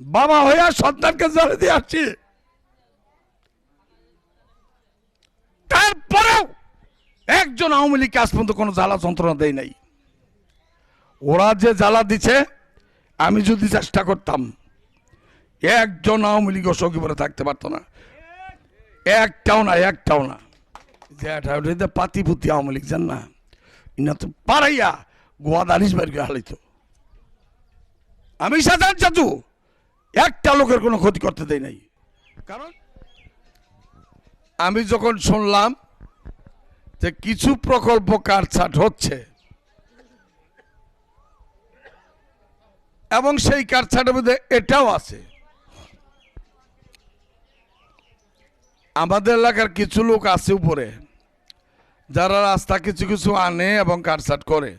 বাবা হইয়া সন্তানকে জলে দিয়ে আসছি। তারপরেও একজন আওয়ামী লীগ আজ পর্যন্ত কোনো জ্বালা যন্ত্রণা দেয় নাই। ওরা যে জ্বালা দিছে, আমি যদি চেষ্টা করতাম, একজন আওয়ামী লীগ সখীপুরে থাকতে পারতো না। একটাও না একটাও না। যে পাতি পুতি আওয়ামী লীগ, জান না? ইনা তো পারাইয়া গোয়া বের করে হালিত আমি সাধারণ চাচু। একটা লোকের কোনো ক্ষতি করতে দেয় নাই। কারণ? আমি যখন শুনলাম যে কিছু প্রকল্প কাটছাট হচ্ছে এবং সেই কাটছাটের মধ্যে এটাও আছে আমাদের এলাকার কিছু লোক আছে উপরে যারা রাস্তা কিছু কিছু আনে এবং কাটছাট করে।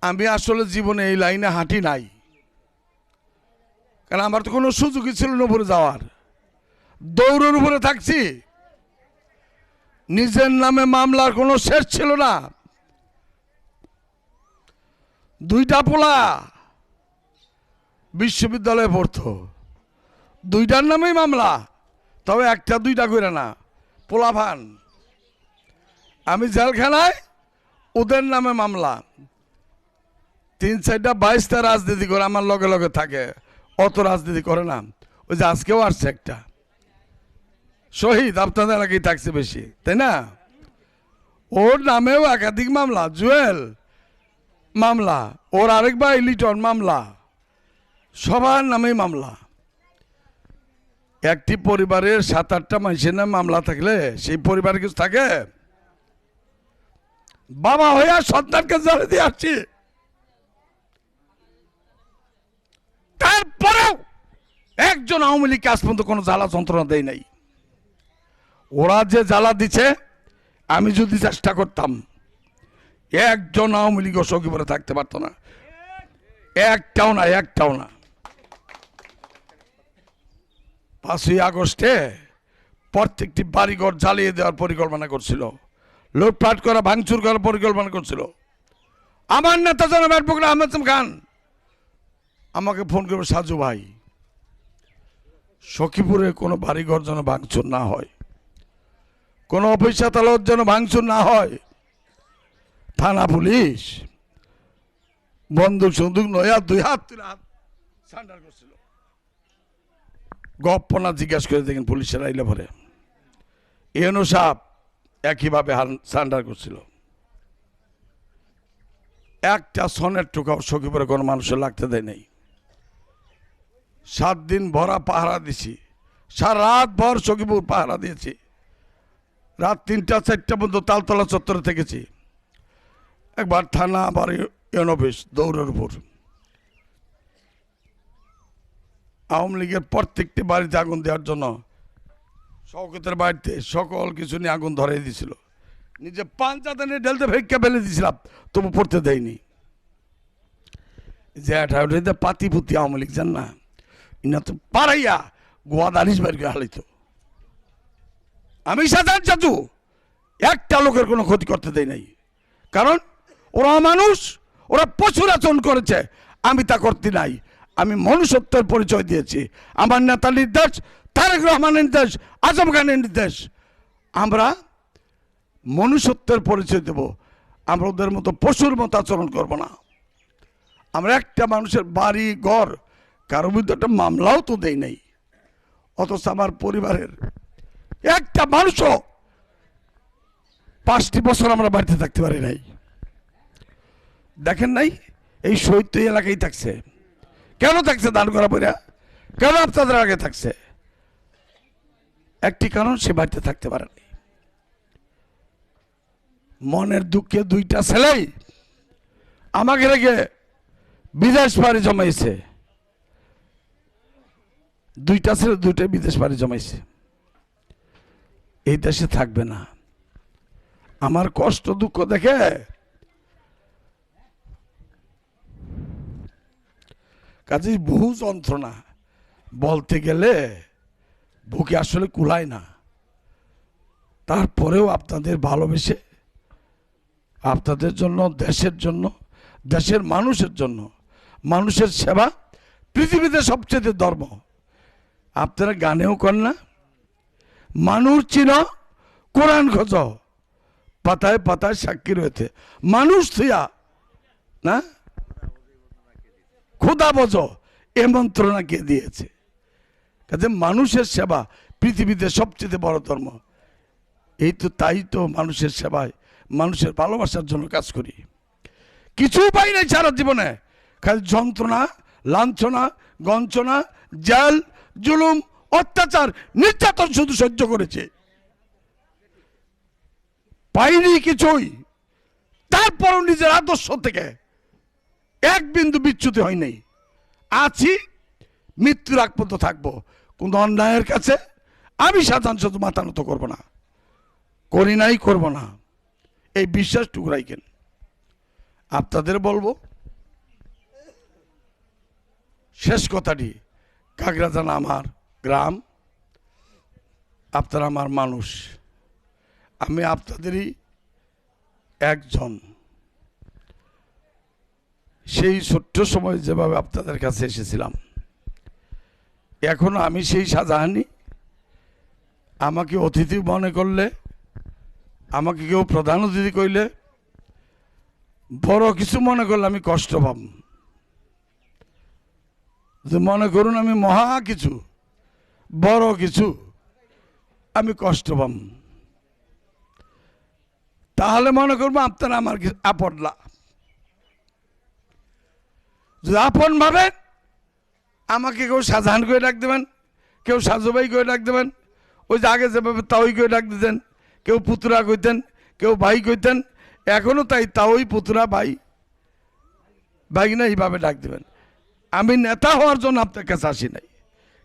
আমি আসলে জীবনে এই লাইনে হাঁটি নাই। কারণ আমার তো কোনো সুযোগই ছিল না উপরে যাওয়ার। দৌড়ের উপরে থাকছি। নিজের নামে মামলার কোনো শেষ ছিল না। দুইটা পোলা বিশ্ববিদ্যালয়ে পড়তো। দুইটার নামেই মামলা, তবে একটা দুইটা করে না, পোলা ভান। আমি জেলখানায়, ওদের নামে মামলা। তিন চারটা বাইশটা রাজনীতি করে আমার লগে লগে থাকে। অত রাজনীতি করে না। ওই যে আজকেও আসছে একটা। শহীদ, আপনাদের এলাকায় থাকছে বেশি, তাই না? ওর নামেও একাধিক মামলা, জুয়েল মামলা, ওর আরেক ভাই লিটন মামলা, সবার নামেই মামলা। একটি পরিবারের সাত, আটটা মানুষের নামে মামলা থাকলে সেই পরিবার কিছু থাকে? বাবা হইয়া সন্তানকে জলে দিয়ে আসছি। তারপরেও একজন আওয়ামী লীগ আজ পর্যন্ত কোনো জ্বালা যন্ত্রণা দেয় নাই। ওরা যে জ্বালা দিছে, আমি যদি চেষ্টা করতাম, একজন আওয়ামী লীগ সখীপুরে থাকতে পারতো না। একটাও না একটাও না। পাঁচই আগস্টে প্রত্যেকটি বাড়িঘর জ্বালিয়ে দেওয়ার পরিকল্পনা করছিল। লুটপাট করা, ভাঙচুর করার পরিকল্পনা করছিল। আমার নেতা জনাব অ্যাডভোকেট আহমেদ খান আমাকে ফোন করবে, সাজু ভাই, সখীপুরে কোনো বাড়িঘর যেন ভাঙচুর না হয়, কোনো অফিস আদালত যেন ভাঙচুর না হয়, থানা পুলিশ, বন্দুক সন্দুক নয়া দুই হাত তুলে হাত, সান্ডার করছিল। গপ্পনা জিজ্ঞাসা করে দেখেন পুলিশের আইলে ভরে এনও সাপ একইভাবে সান্ডার করছিল। একটা সনের টুকাও সখীপুরে কোনো মানুষের লাগতে দেয় নাই। সাত দিন ভরা পাহারা দিছি। সারা রাত ভর সখীপুর পাহারা দিয়েছি। রাত তিনটা, চারটা পর্যন্ত তালতলা চত্বরে থেকেছি। একবার থানা, আবার ইউন অফিস, দৌড়ের উপর। আওয়ামী লীগের প্রত্যেকটি বাড়িতে আগুন দেওয়ার জন্য শওকতের বাড়িতে সকল কিছু নিয়ে আগুন ধরিয়ে দিয়েছিল। নিজে পাঞ্চাতে নিয়ে ঢেলতে ভেক্ষা ফেলে দিয়েছিলাম, তবু পড়তে দেয়নি। যে আঠারোটিতে পাতি পুতি আওয়ামী লীগ, জান না? ইনা তো পারাইয়া গোয়া বের করে হালিত আমি সাধারণ চাচু একটা লোকের কোনো ক্ষতি করতে দেয় নাই। কারণ ওরা মানুষ, ওরা পশুর আচরণ করেছে, আমি তা করতে নাই। আমি মনুষ্যত্বের পরিচয় দিয়েছি। আমার নেতার নির্দেশ, তারেক রহমানের নির্দেশ, আজম খানের নির্দেশ। আমরা মনুষ্যত্বের পরিচয় দেব। আমরা ওদের মতো পশুর মতো আচরণ করব না। আমরা একটা মানুষের বাড়ি, ঘর কারও বিরুদ্ধে একটা মামলাও তো দেই নাই। অথচ আমার পরিবারের একটা মানুষও পাঁচটি বছর আমরা বাড়িতে থাকতে পারি নাই। দেখেন নাই, এই তো এলাকায় থাকছে। কেন থাকছে দান করা বইরা কেন আপনাদের আগে থাকছে? একটি কারণ, সে বাড়িতে থাকতে পারেনি। মনের দুঃখে দুইটা ছেলেই আমাকে রেখে বিদেশ পাড়ি জমাইছে। দুইটা ছেলে দুইটাই বিদেশ পাড়ি জমাইছে। এই দেশে থাকবে না। আমার কষ্ট দুঃখ দেখে কাজেই বহু যন্ত্রণা। বলতে গেলে বুকে আসলে কুলায় না। তারপরেও আপনাদের ভালোবেসে, আপনাদের জন্য, দেশের জন্য, দেশের মানুষের জন্য, মানুষের সেবা পৃথিবীতে সবচেয়ে ধর্ম। আপনারা গানেও কর না? মানুষ চিন কোরআন খোঁজ। পাতায় পাতায় সাক্ষী রয়েছে। মানুষ থিয়া, না? খোদা বজ এ মন্ত্রণা কে দিয়েছে? কাজে মানুষের সেবা পৃথিবীতে সবচেয়ে বড় ধর্ম। এই তো তাই তো মানুষের সেবায়, মানুষের ভালোবাসার জন্য কাজ করি। কিছু পাই নাই সারা জীবনে। খালি যন্ত্রণা, লাঞ্ছনা, গঞ্চনা, জেল জুলুম, অত্যাচার, নির্যাতন শুধু সহ্য করেছে। পাইনি কিছুই। তারপরও নিজের আদর্শ থেকে এক বিন্দু বিচ্যুতি হয় নাই। আছি, মৃত্যুর আগ পর্যন্ত থাকব। কোন অন্যায়ের কাছে আমি সাধারণ শুধু মাথা নত করব না। করি নাই, করব না। এই বিশ্বাস টুকরাইকেন আপনাদের বলব, শেষ কথাটি। কাকরাজান আমার গ্রাম, আপনারা আমার মানুষ। আমি আপনাদেরই একজন। সেই ছোট্ট সময় যেভাবে আপনাদের কাছে এসেছিলাম, এখনও আমি সেই শাহজাহানি আমাকে অতিথি মনে করলে, আমাকে কেউ প্রধান অতিথি কইলে, বড় কিছু মনে করলে আমি কষ্ট পাব। যে মনে করুন আমি মহা কিছু, বড় কিছু, আমি কষ্ট পাম। তাহলে মনে করব আপনারা আমার কি- আপনলা যদি আপন ভাবেন, আমাকে কেউ শাহজাহান করে ডাক দেবেন, কেউ সাজুভাই করে ডাক দেবেন, ওই যে আগে যেভাবে তাওই করে ডাক দিতেন, কেউ পুতুরা কইতেন, কেউ ভাই কইতেন এখনও তাই তাওই পুতুরা ভাই ভাই না এইভাবে ডাক দেবেন। আমি নেতা হওয়ার জন্য আপনার কাছে আসি নাই।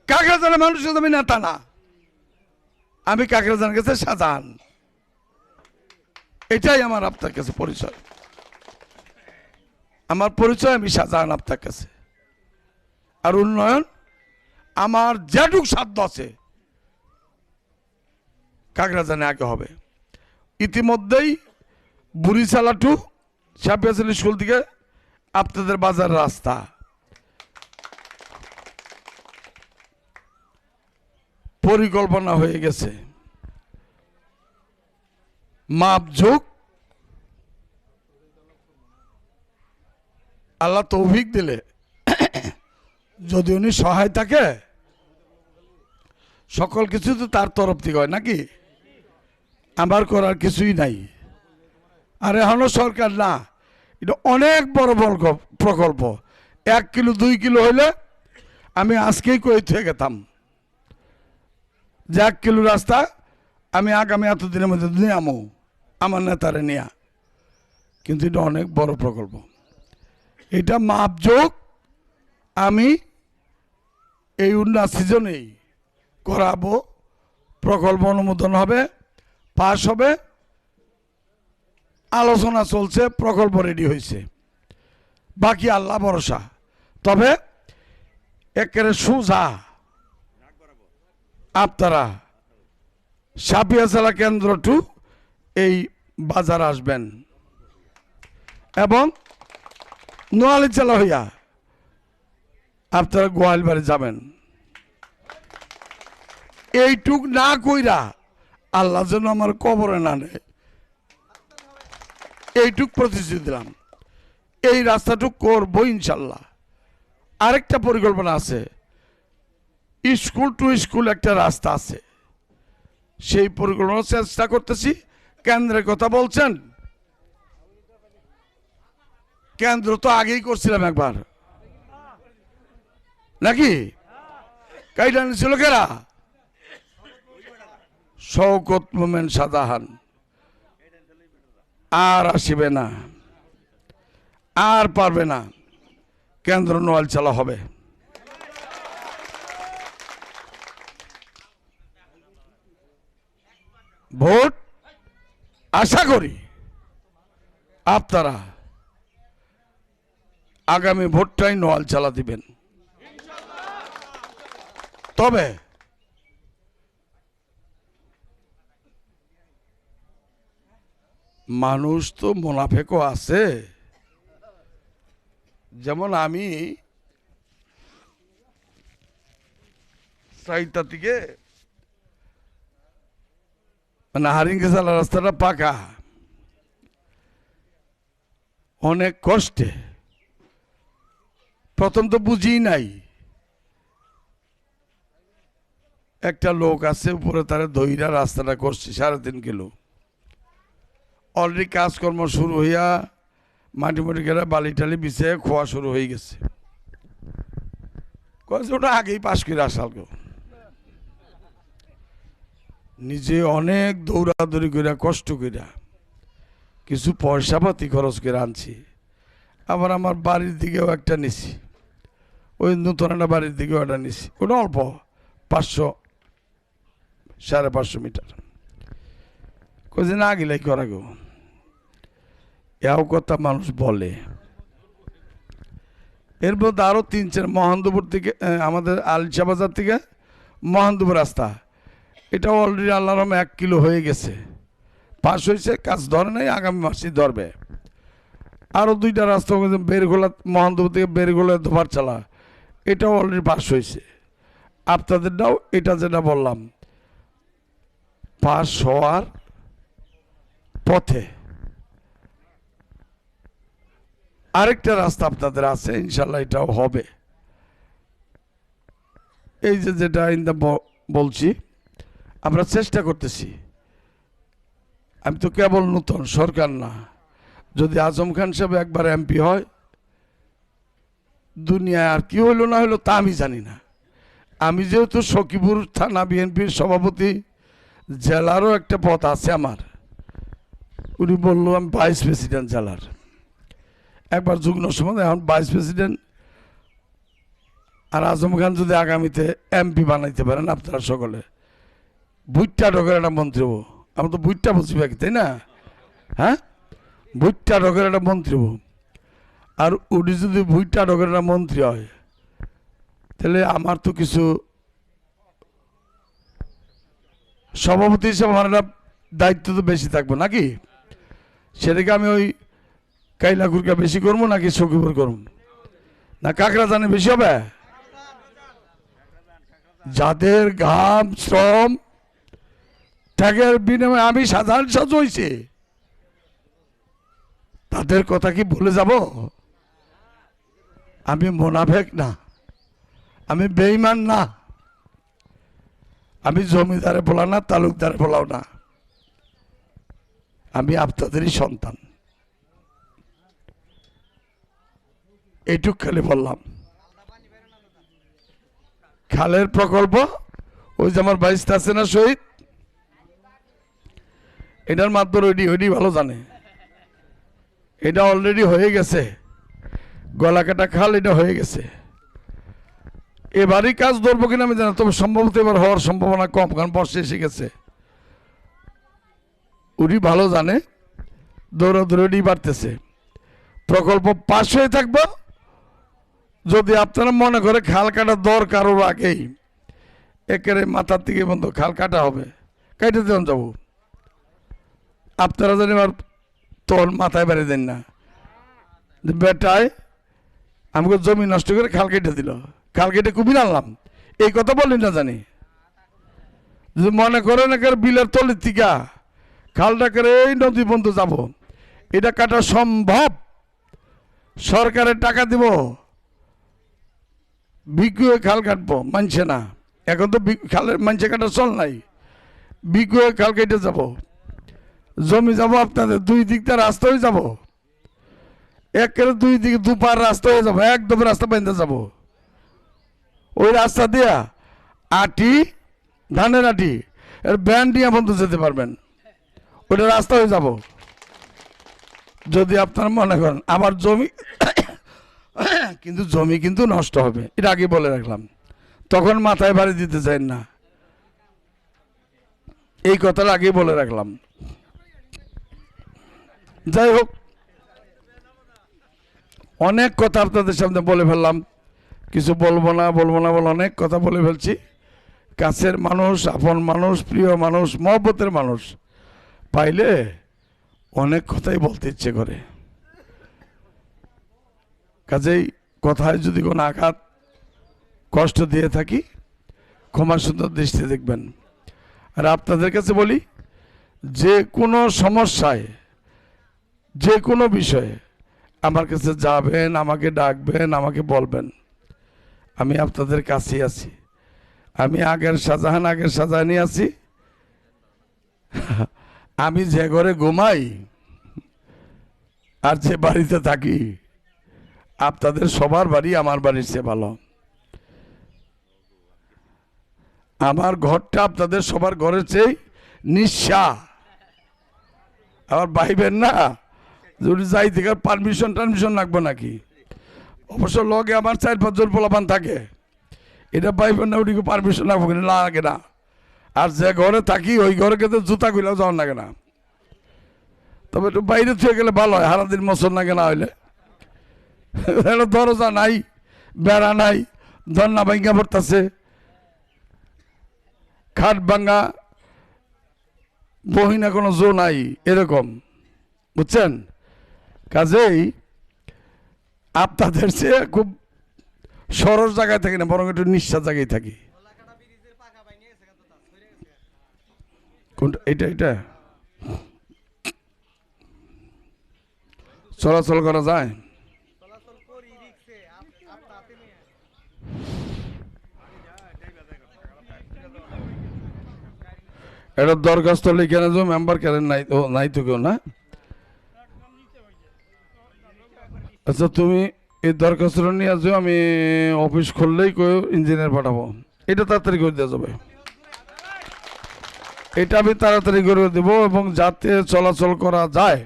কাকরাজানের মানুষের আমি নেতা না। আমি কাকরাজানের কাছে শাহজাহান এটাই আমার আপনার কাছে পরিচয়। আমার পরিচয়, আমি শাহজাহান আপনার কাছে। আর উন্নয়ন, আমার যেটুক সাধ্য আছে কাকরাজানে আগে হবে। ইতিমধ্যেই বুড়িশালা টু স্কুল থেকে আপনাদের বাজার রাস্তা। পরিকল্পনা হয়ে গেছে। মাপঝোক আল্লাহ তৌফিক দিলে। যদি উনি সহায় থাকে, সকল কিছু তো তার তরফ থেকে হয়, নাকি? আমার করার কিছুই নাই। আর এখনও সরকার না। এটা অনেক বড় বড় প্রকল্প। এক কিলো, দুই কিলো হইলে আমি আজকেই কই থেকে গেতাম। যে এক কিলো রাস্তা, আমি আগামী এতদিনের মধ্যে নিয়ে আমো আমার নেতারে নিয়া। কিন্তু এটা অনেক বড় প্রকল্প। এটা মাপযোগ আমি এই উন্নয়ন সিজনেই করাবো। প্রকল্প অনুমোদন হবে, পাশ হবে। আলোচনা চলছে, প্রকল্প রেডি হয়েছে। বাকি আল্লাহ ভরসা। তবে একেবারে সুজা আপনারা সাপিয়া জেলা কেন্দ্র টু এই বাজার আসবেন। এবং নোয়ালি জেলা হইয়া আপনারা গোয়ালবাড়ি যাবেন। এইটুক না কইরা আল্লাহ যেন আমার কবরে না এইটুক প্রতিশ্রুতি দিলাম। এই রাস্তাটুক করব ইনশাল্লাহ। আরেকটা পরিকল্পনা আছে। স্কুল টু স্কুল একটা রাস্তা আছে। সেই পরিকল্পনা চেষ্টা করতেছি। কেন্দ্রের কথা বলছেন। কেন্দ্র তো আগেই করছিলাম একবার। নাকি? কাইটা ছিল কেরা? শওকত মোমেন সাদাহান আর আসিবে না। আর পারবে না। কেন্দ্র নোয়াল চালা হবে। ভোট আশা করি আপনারা আগামী ভোটটাই নোয়াল চালা দিবেন। তবে মানুষ তো মোনাফেকও আছে। যেমন আমি চারটা থেকে মানে হারিঙ্গে চালা রাস্তাটা পাকা। অনেক কষ্টে। প্রথম তো বুঝি নাই। একটা লোক আছে, উপরে তারা দইরা রাস্তাটা করছে, সাড়ে তিন কিলো। অলরেডি কাজকর্ম শুরু হইয়া মাটি মাটি গেলে বালি টালি বিছিয়ে খোয়া শুরু হয়ে গেছে। কয়েছে ওটা আগেই পাশ করে আসাল কেউ নিজে অনেক দৌড়াদৌড়ি কইরা, কষ্ট কইরা, কিছু পয়সা পাতি খরচ করে আনছি। আবার আমার বাড়ির দিকেও একটা নিছি। ওই নতুন একটা বাড়ির দিকেও একটা নিছি। ওটা অল্প, পাঁচশো, সাড়ে পাঁচশো মিটার। কদিন না গেলে করা গো? এও কথা মানুষ বলে। এর মধ্যে আরও তিন চার মহান্দপুর থেকে আমাদের আলসা বাজার থেকে মহান্দপুর রাস্তা। এটা অলরেডি আল্লাহ রহমে এক কিলো হয়ে গেছে। পাস হয়েছে, কাজ ধরে নাই, আগামী মাসে ধরবে। আরও দুইটা রাস্তা বেরগোলা মহান্দপুর থেকে বেরগোলা ধোবার চালা। এটাও অলরেডি পাস হয়েছে। আপনাদেরটাও এটা যেটা বললাম পাস হওয়ার পথে। আরেকটা রাস্তা আপনাদের আছে ইনশাল্লাহ এটাও হবে। এই যে যেটা ইন্দা বলছি আমরা চেষ্টা করতেছি। আমি তো কেবল নতুন, সরকার না। যদি আজম খান সাহেব একবার এমপি হয়, দুনিয়ায় আর কি হইল না হইল তা আমি জানি না। আমি যেহেতু সখীপুর থানা বিএনপির সভাপতি, জেলারও একটা পথ আছে আমার। উনি বলল, আমি ভাইস প্রেসিডেন্ট জেলার। একবার যুগ্ম সময় এখন ভাইস প্রেসিডেন্ট। আর আজম খান যদি আগামীতে এমপি বানাইতে পারেন আপনারা সকলে। বুইট্টা ডগের একটা মন্ত্রী হব। আমরা তো বুইট্টা বুঝি বাকি, তাই না? হ্যাঁ? বুইট্টা ডগের একটা মন্ত্রী হব। আর উনি যদি ভুইটা ডগের একটা মন্ত্রী হয়, তাহলে আমার তো কিছু সভাপতি হিসেবে আমার একটা দায়িত্ব তো বেশি থাকব, নাকি? সেটাকে আমি ওই কাইলা গুরকা বেশি করব, নাকি সখীপুর করব? না কাকড়া জানে বেশি হবে? যাদের ঘাম, শ্রম ত্যাগের বিনিময়ে আমি সাধারণ সাজ হয়েছি তাদের কথা কি ভুলে যাব? আমি মোনাফেক না। আমি বেইমান না। আমি জমিদারে বলা না, তালুকদারে বলাও না। আমি আপনাদেরই সন্তান। এইটুক খালি বললাম। খালের প্রকল্প, ওই যে আমার বাইশটা আছে না শহীদ? এটার মাত্র ওইডি ওইডি ভালো জানে। এটা অলরেডি হয়ে গেছে। গলা কাটা খাল এটা হয়ে গেছে। এবারই কাজ ধরবো কিনা আমি জানি তবে সম্ভবত এবার হওয়ার সম্ভাবনা কম, কারণ বর্ষে এসে গেছে। উনি ভালো জানে, দৌড়াদৌড়ি বাড়তেছে। প্রকল্প পাশ হয়ে থাকব। যদি আপনারা মনে করে খাল কাটা দরকার ওর আগেই, একেবারে মাথার থেকে বন্ধ, খাল কাটা হবে। কাইটে দেন যাব। আপনারা জানি আর তোর মাথায় বেড়ে দেন না। বেটায় আমাকে জমি নষ্ট করে খাল কেটে দিল। খাল কেটে কুমির আনলাম। এই কথা বললি না জানি। যদি মনে করেন একের বিলের তলির টিকা খালটা করে এই নদী বন্ধ যাব। এটা কাটা সম্ভব। সরকারের টাকা দিব। বিকুয়ে খাল কাটবো, মানছে না। এখন তো খালের মানছে কাটা চল নাই। বিকুয়ে খাল কেটে যাব। জমি যাব আপনাদের, দুই দিক দিয়ে রাস্তা হয়ে যাব। একেবারে দুই দিকে, দুপার রাস্তা হয়ে যাব, একদম রাস্তা বেঁধে যাব। ওই রাস্তা দিয়া আটি, ধানের আটি, এর ব্যান্ড নিয়ে বন্ধু যেতে পারবেন। ওটা রাস্তা হয়ে যাব। যদি আপনারা মনে করেন, আমার জমি, কিন্তু জমি কিন্তু নষ্ট হবে, এটা আগে বলে রাখলাম। তখন মাথায় বাড়ি দিতে চান না। এই কথাটা আগে বলে রাখলাম। যাই হোক, অনেক কথা আপনাদের সামনে বলে ফেললাম। কিছু বলব না বলব না বলে অনেক কথা বলে ফেলছি। কাছের মানুষ, আপন মানুষ, প্রিয় মানুষ, মহব্বতের মানুষ, পাইলে অনেক কথাই বলতে ইচ্ছে করে। কাজেই কথায় যদি কোনো আঘাত, কষ্ট দিয়ে থাকি, ক্ষমা সুন্দর দৃষ্টি দেখবেন। আর আপনাদের কাছে বলি, যে কোনো সমস্যায় যে কোনো বিষয়ে আমার কাছে যাবেন, আমাকে ডাকবেন, আমাকে বলবেন। আমি আপনাদের কাছেই আছি। আমি আগের শাহজাহান আগের শাহজাহানই আছি। আমি যে ঘরে ঘুমাই আর যে বাড়িতে থাকি, আপনাদের সবার বাড়ি আমার বাড়ির চেয়ে ভালো। আমার ঘরটা আপনাদের সবার ঘরের চেয়ে নিঃশা আবার বাইবেন না? যদি যাই থেকে পারমিশন টারমিশন লাগবে নাকি? অবশ্য লগে আমার চার পাঁচজন পোলাপান থাকে। এটা পাইবেন না ওটিকে পারমিশন লাগবে কিনা? লাগে না। আর যে ঘরে থাকি, ওই ঘরে কিন্তু জুতা গুলাও যাওয়ার লাগে না। তবে একটু বাইরে থেকে গেলে ভালো হয়, সারাদিন মশন লাগে না হইলে। দরজা নাই, বেড়া নাই দন্না ভাঙ্গা পড়তেছে। খাট ভাঙ্গা বহিনা কোনো জো নাই, এরকম। বুঝছেন? কাজেই আপনাদের চেয়ে খুব সরস জায়গায় থাকি না, বরং একটু নিঃশ্বাস জায়গায় থাকি। কোনটা? এটা এটা চলাচল করা যায়? এটা দরখাস্ত লিখে না যে মেম্বার কেন নাই নাই তো কেউ না? আচ্ছা তুমি এই দরখাস্তটা নিয়ে আসো আমি অফিস খুললেই কেউ ইঞ্জিনিয়ার পাঠাবো। এটা তাড়াতাড়ি করে দেওয়া যাবে। এটা আমি তাড়াতাড়ি করে দেব এবং যাতে চলাচল করা যায়,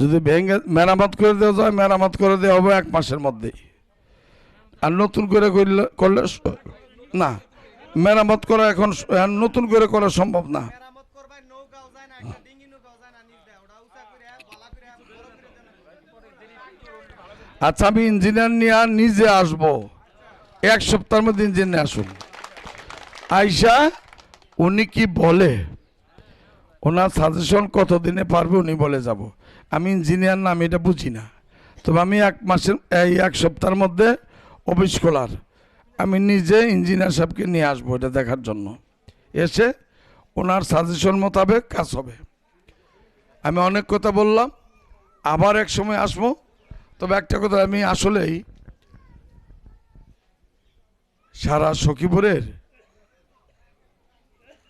যদি ভেঙে মেরামত করে দেওয়া যায়, মেরামত করে দেওয়া হবে এক মাসের মধ্যেই আর নতুন করে করলে করলে না, মেরামত করা এখন নতুন করে করা সম্ভব না মেরামত করবার নৌকাও যায় না একটা ডিঙ্গি নৌকাও যায় না নিচ দেয় ওটা উঁচা করে বলা করে বড় করে দেন আচ্ছা আমি ইঞ্জিনিয়ার নিয়ে আর নিজে আসব। এক সপ্তাহের মধ্যে ইঞ্জিনিয়ার আসুন। আইসা, উনি কি বলে? ওনার সাজেশন কতদিনে পারবে উনি বলে যাব। আমি ইঞ্জিনিয়ার না, আমি এটা বুঝি না। তবে আমি এক মাসের, এই এক সপ্তাহের মধ্যে অফিস খোলার। আমি নিজে ইঞ্জিনিয়ার সাহেবকে নিয়ে আসব এটা দেখার জন্য। এসে ওনার সাজেশন মোতাবেক কাজ হবে। আমি অনেক কথা বললাম। আবার এক সময় আসব। তবে একটা কথা, আমি আসলেই সারা সখীপুরের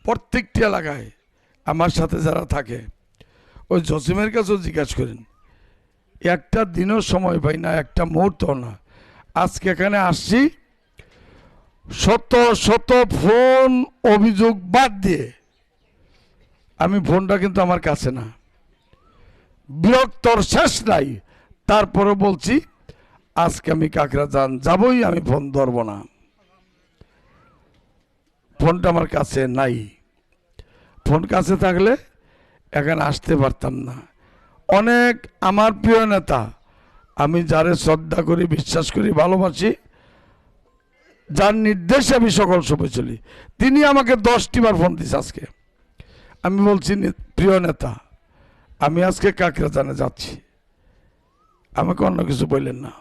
প্রত্যেকটি এলাকায় আমার সাথে যারা থাকে, ওই জসিমের কাছেও জিজ্ঞাসা করেন, একটা দিনও সময় পাই না, একটা মুহূর্ত না। আজকে এখানে আসছি, শত শত ফোন অভিযোগ বাদ দিয়ে, আমি ফোনটা কিন্তু আমার কাছে না। বিরক্তর শেষ নাই তারপরে বলছি, আজকে আমি কাকরা যান যাবই, আমি ফোন ধরব না। ফোনটা আমার কাছে নাই। ফোন কাছে থাকলে এখানে আসতে পারতাম না। অনেক আমার প্রিয় নেতা, আমি যারে শ্রদ্ধা করি, বিশ্বাস করি, ভালোবাসি, যার নির্দেশে আমি সকল সময় চলি। তিনি আমাকে দশটি বার ফোন দিছে আজকে। আমি বলছি প্রিয় নেতা, আমি আজকে কাকরাজানে যাচ্ছি। আমাকে অন্য কিছু বললেন না।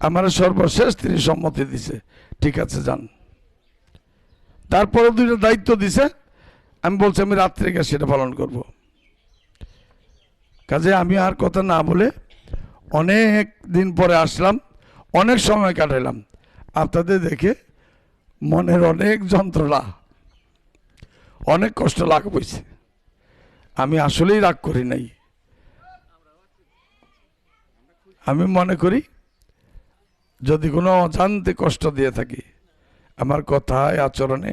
আমার সর্বশেষ তিনি সম্মতি দিছে, ঠিক আছে, যান। তারপরে দুইটা দায়িত্ব দিছে, আমি বলছি, আমি রাত্রে গিয়ে সেটা পালন করব। কাজে আমি আর কথা না বলে অনেক দিন পরে আসলাম, অনেক সময় কাটাইলাম। আপনাদের দেখে মনের অনেক যন্ত্রণা, অনেক কষ্ট লাগ বইছে আমি আসলেই রাগ করি নাই। আমি মনে করি, যদি কোনো অজান্তে কষ্ট দিয়ে থাকি, আমার কথায়, আচরণে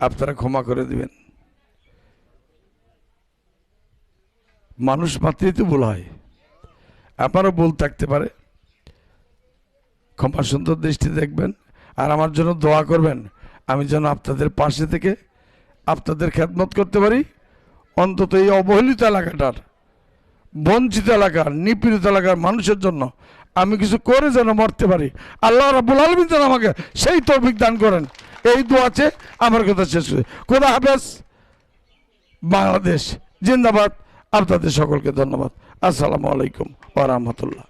আপনারা ক্ষমা করে দিবেন। মানুষ মাত্রই তো ভুল হয়। আমারও ভুল থাকতে পারে। ক্ষমা সুন্দর দৃষ্টি দেখবেন আর আমার জন্য দোয়া করবেন। আমি যেন আপনাদের পাশে থেকে আপনাদের খেদমত করতে পারি। অন্তত এই অবহেলিত এলাকাটার বঞ্চিত এলাকার, নিপীড়িত এলাকার মানুষের জন্য আমি কিছু করে যেন মরতে পারি। আল্লাহ রাবুল আলমিন যেন আমাকে সেই তৌফিক দান করেন। এই দোয়াছে আমার কথা শেষ করে। কোথা হাফেজ। বাংলাদেশ জিন্দাবাদ। আপনাদের সকলকে ধন্যবাদ। আসসালামু আলাইকুম রাহমাতুল্লাহ।